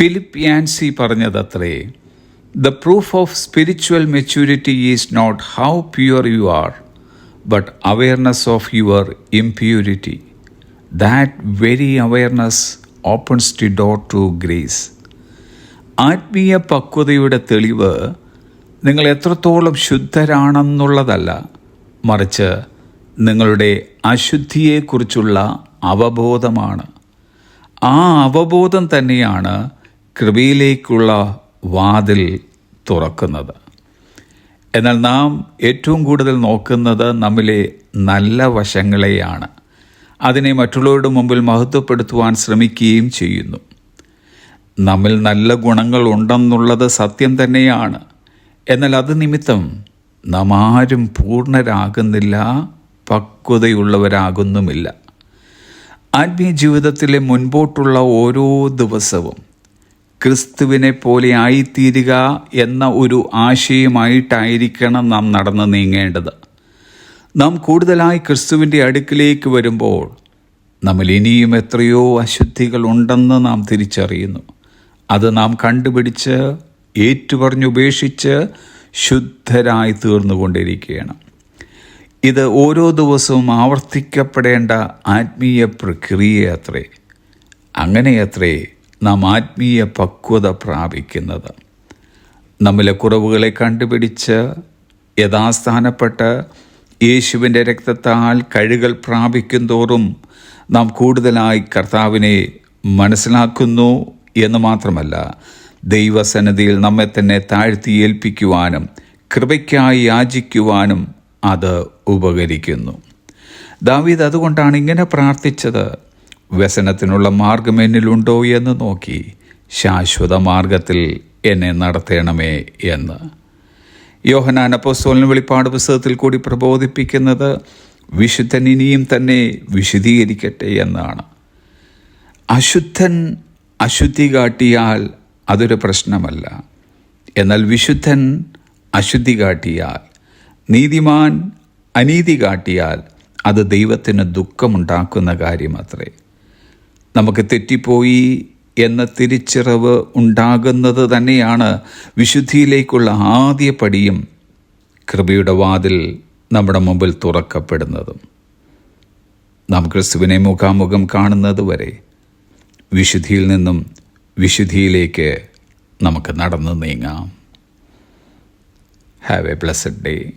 Philip Yancey പറഞ്ഞതത്രേ the proof of spiritual maturity is not how pure you are but awareness of your impurity that very awareness opens to door to grace ആത്മീയ പക്വതയുടെ തെളിവ് നിങ്ങൾ എത്രത്തോളം ശുദ്ധരാണെന്നുള്ളതല്ല മറിച്ച് നിങ്ങളുടെ അശുദ്ധിയെക്കുറിച്ചുള്ള അവബോധമാണ്. ആ അവബോധം തന്നെയാണ് കൃപയിലേക്കുള്ള വാതിൽ തുറക്കുന്നത്. എന്നാൽ നാം ഏറ്റവും കൂടുതൽ നോക്കുന്നത് നമ്മിലെ നല്ല വശങ്ങളെയാണ്. അതിനെ മറ്റുള്ളവരുടെ മുമ്പിൽ മഹത്വപ്പെടുത്തുവാൻ ശ്രമിക്കുകയും ചെയ്യുന്നു. നമ്മിൽ നല്ല ഗുണങ്ങൾ ഉണ്ടെന്നുള്ളത് സത്യം തന്നെയാണ്. എന്നാൽ അത് നിമിത്തം നാം ആരും പൂർണരാകുന്നില്ല പക്വതയുള്ളവരാകുന്നുമില്ല. ആത്മീയ ജീവിതത്തിലെ മുൻപോട്ടുള്ള ഓരോ ദിവസവും ക്രിസ്തുവിനെ പോലെ ആയിത്തീരുക എന്ന ഒരു ആശയമായിട്ടായിരിക്കണം നാം നടന്നു നീങ്ങേണ്ടത്. നാം കൂടുതലായി ക്രിസ്തുവിന്റെ അടുക്കിലേക്ക് വരുമ്പോൾ നമ്മൾ ഇനിയും എത്രയോ അശുദ്ധികൾ ഉണ്ടെന്ന് നാം തിരിച്ചറിയുന്നു. അത് നാം കണ്ടുപിടിച്ച് ഏറ്റുപറഞ്ഞുപേക്ഷിച്ച് ശുദ്ധരായി തീർന്നുകൊണ്ടിരിക്കുകയാണ്. ഇത് ഓരോ ദിവസവും ആവർത്തിക്കപ്പെടേണ്ട ആത്മീയ പ്രക്രിയ പ്രക്രിയയത്രേ. അങ്ങനെയത്രേ നാം ആത്മീയ പക്വത പ്രാപിക്കുന്നത്. നമ്മിലെ കുറവുകളെ കണ്ടുപിടിച്ച് യഥാസ്ഥാനപ്പെട്ട് യേശുവിന്റെ രക്തത്താൽ കഴുകൽ പ്രാപിക്കും തോറും നാം കൂടുതലായി കർത്താവിനെ മനസ്സിലാക്കുന്നു എന്ന് മാത്രമല്ല ദൈവസന്നിധിയിൽ നമ്മെ തന്നെ താഴ്ത്തി ഏൽപ്പിക്കുവാനും കൃപയ്ക്കായി യാചിക്കുവാനും അത് ഉപകരിക്കുന്നു. ദാവീദ് അതുകൊണ്ടാണ് ഇങ്ങനെ പ്രാർത്ഥിച്ചത്. വ്യസനത്തിനുള്ള മാർഗം എന്നിലുണ്ടോ എന്ന് നോക്കി ശാശ്വത മാർഗത്തിൽ എന്നെ നടത്തേണമേ എന്ന്. യോഹനാൻ അപ്പോസ്തോലിന് വെളിപ്പാട് പുസ്തകത്തിൽ കൂടി പ്രബോധിപ്പിക്കുന്നത് വിശുദ്ധൻ ഇനിയും തന്നെ വിശദീകരിക്കട്ടെ എന്നാണ്. അശുദ്ധൻ അശുദ്ധി കാട്ടിയാൽ അതൊരു പ്രശ്നമല്ല. എന്നാൽ വിശുദ്ധൻ അശുദ്ധി കാട്ടിയാൽ നീതിമാൻ അനീതി കാട്ടിയാൽ അത് ദൈവത്തിന് ദുഃഖമുണ്ടാക്കുന്ന കാര്യമത്രേ. നമുക്ക് തെറ്റിപ്പോയി എന്ന തിരിച്ചറിവ് ഉണ്ടാകുന്നത് തന്നെയാണ് വിശുദ്ധിയിലേക്കുള്ള ആദ്യ പടിയും കൃപയുടെ വാതിൽ നമ്മുടെ മുമ്പിൽ തുറക്കപ്പെടുന്നതും. നാം ക്രിസ്തുവിനെ മുഖാമുഖം കാണുന്നത് വരെ വിശുദ്ധിയിൽ നിന്നും വിശുദ്ധിയിലേക്ക് നമുക്ക് നടന്നു നീങ്ങാം. Have A blessed day